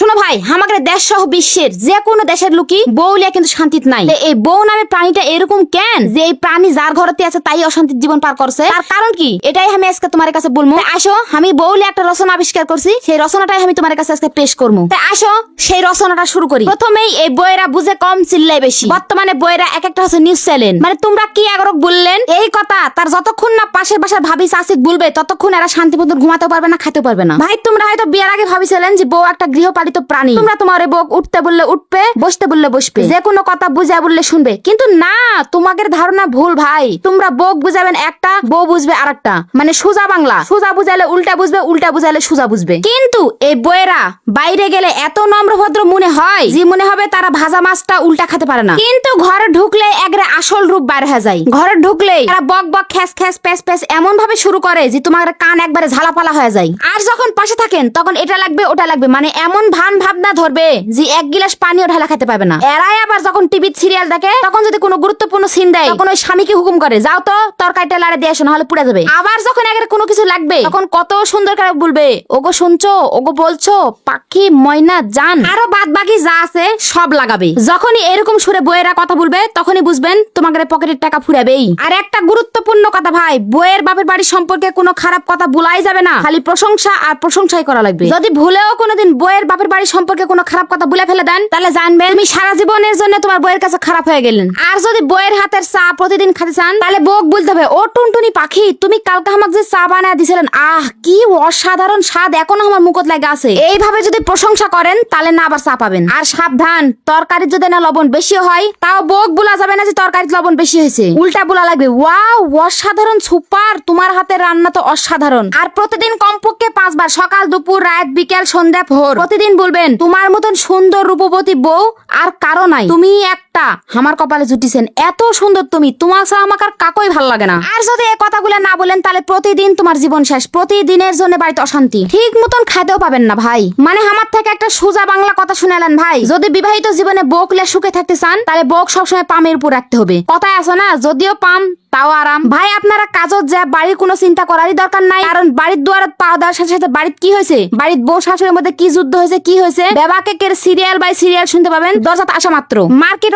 শোনো ভাই, আমাদের দেশ সহ বিশ্বের যে কোনো দেশের লোকই বউ লিয়া কিন্তু শান্তিত নাই। এই বউ নামের প্রাণীটা এরকম কেন? যে এই প্রাণী যার ঘরতে আছে তাই অশান্তির জীবন পার করছে। তার কারণ কি? এটাই আমি আজকে তোমার কাছে বলব। আসো, আমি বউ লিয়ে একটা রচনা আবিষ্কার করছি। সেই রচনাটাই আমি তোমার কাছে আজকে পেশ করব। তাই আসো, সেই রচনাটা শুরু করি। প্রথমেই এই বইয়েরা বুঝে কম চিল্লাই বেশি। বর্তমানে বইয়েরা এক একটা হচ্ছে নিউজ চ্যানেল মানে তোমরা কি এগারো বললেন? এই কথা, তার যতক্ষণ না পাশের বাসার ভাবি চাষিক বলবে, ততক্ষণ এরা শান্তি মতন ঘুমাতে পারবে না খেতে পারবে না। ভাই, তোমরা হয়তো বিয়ের আগে ভাবিছিলেন যে বউ একটা গৃহপালিত প্রাণী। তোমরা তোমার বউ উঠতে বললে উঠবে বসতে বললে বসবে। যে কোনো কথা বুঝা বললে শুনবে। কিন্তু না তোমাদের ধারণা ভুল ভাই। তোমরা বউ বুঝাবেন একটা বউ বুঝবে আরেকটা। মানে সোজা বাংলা। সোজা বুঝালে উল্টা বুঝবে উল্টা বুঝালে সোজা বুঝবে। কিন্তু এই বইয়েরা বাইরে গেলে এত নম্র ভদ্র মনে হয় যে মনে হবে তারা ভাজা মাছটা উল্টা খেতে পারে না। কিন্তু ঘরে ঢুকলে একরে আসল রূপ বাইরে হয়ে যায়। ঘরে ঢুকলে তারা বক বক খ্যাস খ্যাস প্যাস প্যাস এমন ভাবে শুরু করে যে তোমার কান একবারে ঝালাপালা হয়ে যায়। আর যখন পাশে থাকেন তখন এটা লাগবে ওটা লাগবে। মানে এমন ভান ভাবনা ধরবে যে এক গিলাস পানিও ঢালা খেতে পারবে না। এরাই আবার যখন টিভি সিরিয়াল দেখে, তখন যদি কোনো গুরুত্বপূর্ণ সিন দেয়, তখন ওই স্বামীকে হুকুম করে, যাও তো, তরকারিটা লাড়ে দিয়ে আসো নাহলে পুড়ে যাবে। আবার যখন একের কোনো কিছু লাগবে, তখন কত সুন্দর করে বলবে, ওগো শুনছো, ওগো বলছো, পাখি, ময়না, জান, আরও বাদ বাকি যা আছে, সব লাগাবে। যখনই এরকম সুরে বইয়েরা কথা বলবে, তখনই বুঝবেন তোমাদের পকেটের টাকা ফুরাবেই। আর একটা গুরুত্বপূর্ণ কথা ভাই বইয়ের বাপের বাড়ি সম্পর্কে কোনো খারাপ কথা বলাই যাবে না। খালি প্রশংসা আর প্রশংসাই করা লাগবে। যদি ভুলেও কোনোদিন বইয়ের বাপের বাড়ি সম্পর্কে কোনো খারাপ কথা বলে ফেলে দেন, তাহলে জানবেন তুমি সারা জীবনের জন্য তোমার বইয়ের কাছে খারাপ হয়ে গেলেন। আর যদি বইয়ের হাতের চা প্রতিদিন খাতে চান, তাহলে বউক বলতে হবে, ও টুনটুনি পাখি, তুমি কালকে আমাকে যে চা বানায় দিছিলেন আহ, কি অসাধারণ স্বাদ এখনও আমার মুখত লাগে আছে। এইভাবে যদি প্রশংসা করেন, তাহলে না আবার চা পাবেন। আর সাবধান তরকারি যদি না লবণ বেশি হয়, তাও বোক বলা যাবে না যে তরকারিতে লবণ বেশি হয়েছে। উল্টা বলা লাগবে, ওয়াও, অসাধারণ, সুপার, তোমার হাতের রান্না তো অসাধারণ। আর প্রতিদিন কমপক্ষে পাঁচবার, সকাল, দুপুর, রাত, বিকেল, সন্ধ্যা, ভোর, প্রতিদিন বলবেন তোমার মতন সুন্দর রূপবতী বউ আর কারও নাই। তুমি একটা আমার কপালে জুটিছেন। এত সুন্দর তুমি, তোমার ছাড়া আমাকে আর কাকই ভালো লাগে না। আর যদি এই কথাগুলো না বলেন, তাহলে প্রতিদিন তোমার জীবন শেষ। প্রতিদিনের জন্য বাড়িতে অশান্তি। ঠিক মতন খাইতেও পাবেন না ভাই। মানে আমার থেকে একটা সোজা বাংলা কথা শুনালেন ভাই। যদি বিবাহিত জীবনে বকলে সুখে থাকতে চান, তাহলে বক সবসময় পামের উপর রাখতে হবে। কথায় আছে না, যদিও পাম, তাও আরাম। ভাই, আপনারা কাজত যা, বাড়ির কোনো চিন্তা করারই দরকার নাই। কারণ বাড়ির দুয়ারত পা দেওয়ার সাথে সাথে বাড়িত কি হয়েছে? বাড়ির বউ শাশুড়ির মধ্যে কি যুদ্ধ হয়েছে, কি হয়েছে? বেবাকে সিরিয়াল বাই সিরিয়াল শুনতে পাবেন? দরজাত আসা মাত্র।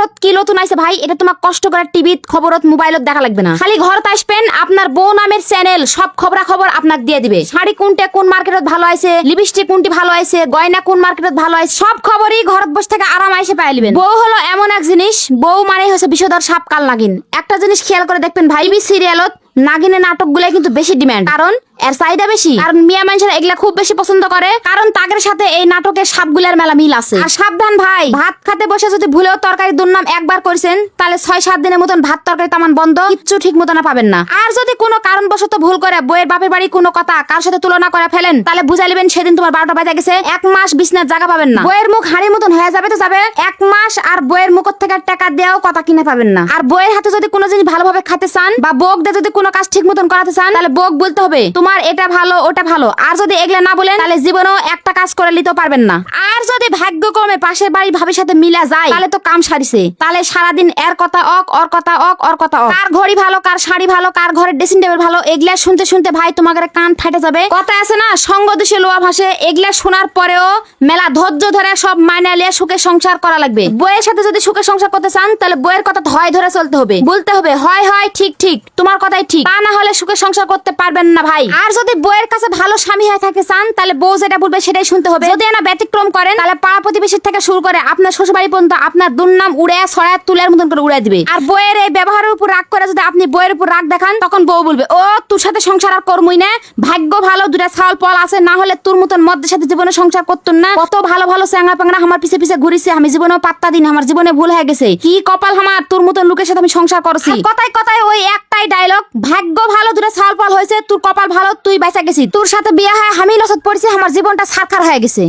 মার্কেটত কি নতুন আইছে ভাই? এটা তোমার কষ্ট করে টিভিত খবরত মোবাইলত দেখা লাগবে না। খালি ঘরত আসবেন, আপনার বউ নামের চ্যানেল, সব খবরা খবর আপনাকে দিয়ে দিবে। শাড়ি কোনটা কোন মার্কেটত ভালো আছে লিপস্টিক কোনটি ভালো আছে গয়না কোন মার্কেটত ভালো আছে সব খবরই ঘরত বসে থেকে আরাম আইসে পাইলিবেন বউ হলো এমন এক জিনিস, বউ মানে হচ্ছে বিষধর সাপ কাল নাগিন। একটা জিনিস খেয়াল করে দেখবেন ভাই, বি সিরিয়ালত নাগিনের নাটক কিন্তু বেশি ডিমান্ড কারণ এর চাহিদা বেশি। কারণ মিয়া মানুষেরা এগুলা খুব বেশি পছন্দ করে। কারণ তাদের সাথে এই নাটকের সাপগুলার মেলা মিল আছে। আর সাবধান ভাই, ভাত খেতে বসে যদি ভুলেও তরকারি দুর্নাম একবার করেছেন, তাহলে ছয় সাত দিনের মতন ভাত তরকারি তামান বন্ধ, কিচ্ছু ঠিক মতন পাবেন না। আর যদি কোনো কারণবশত ভুল করে বইয়ের বাপের বাড়ি কোনো কথা কার সাথে তুলনা করে ফেলেন, তাহলে বুঝা লিবেন সেদিন তোমার বারোটা বাজে গেছে, এক মাস বিছনার জায়গা পাবেন না। বইয়ের মুখ হাড়ির মতন হয়ে যাবে তো যাবে, এক মাস আর বইয়ের মুখ থেকে টাকা দেওয়াও কথা কিনে পাবেন না। আর বইয়ের হাতে যদি কোনো জিনিস ভালোভাবে খেতে চান, বা বোক দিয়ে যদি কোনো কাজ ঠিক মতন করাতে চান, তাহলে বোক বলতে হবে, তোমার এটা ভালো, ওটা ভালো। আর যদি এগুলা না বলেন, তাহলে জীবনেও একটা কাজ করে নিতে পারবেন না। আর যদি ভাগ্যক্রমে পাশের বাড়ি ভাবির সাথে মিলা যায়, তাহলে তো কাম সারিছে। তাহলে সারাদিন এর কথা অক ওর কথা অক ওর কথা অক। কার ঘড়ি ভালো, কার শাড়ি ভালো, কার ঘরের ড্রেসিং টেবিল ভালো, এগুলা শুনতে শুনতে ভাই তোমাদের কান ফাটে যাবে। কথা আছে না, সঙ্গ দোষে লোয়া ভাসে, এগুলা শোনার পরেও মেলা ধৈর্য ধরে সব মাইনা লিয়ে সুখে সংসার করা লাগবে। বইয়ের সাথে যদি সুখে সংসার করতে চান, তাহলে বইয়ের কথা হয় ধরে চলতে হবে। বলতে হবে, হয় হয়, ঠিক ঠিক, তোমার কথাই ঠিক তা না হলে সুখে সংসার করতে পারবেন না ভাই। আর যদি বইয়ের কাছে ভালো স্বামী হয়ে থাকে চান তাহলে বউ যেটা বলবে সেটাই শুনতে হবে। যদি না ব্যতিক্রম করেন তাহলে পাড়া প্রতিবেশীর থেকে শুরু করে আপনার শ্বশুরবাড়ি পর্যন্ত আপনার দুর্নাম উড়ে ছড়ায় তুলের মতন করে উড়ে দিবে। আর বইয়ের এই ব্যবহারের উপর রাগ করে যদি আপনি বইয়ের উপর রাগ দেখান তখন বউ বলবে ও তোর সাথে সংসার আর করমই না। ভাগ্য ভালো দুটা ছাল পল আছে না হলে তোর মতন মদ্যের সাথে জীবনে সংসার করতুন না। কত ভালো ভালো চ্যাংড়া প্যাংড়া আমার পিছে পিছে ঘুরিছে আমি জীবনেও পাত্তা দিন আমার জীবনে ভুল হয়ে গেছে। কি কপাল আমার তোর মতন লোকের সাথে আমি সংসার করছি? কথায় কথায় ওই একটাই ডায়লগ দুটা ছাল পল হয়েছে, তোর কপাল ভালো, তুই বেঁচে গেছিস তোর সাথে বিয়ে হয়, আমি লসত পড়ছি, আমার জীবনটা সারখার হয়ে গেছে।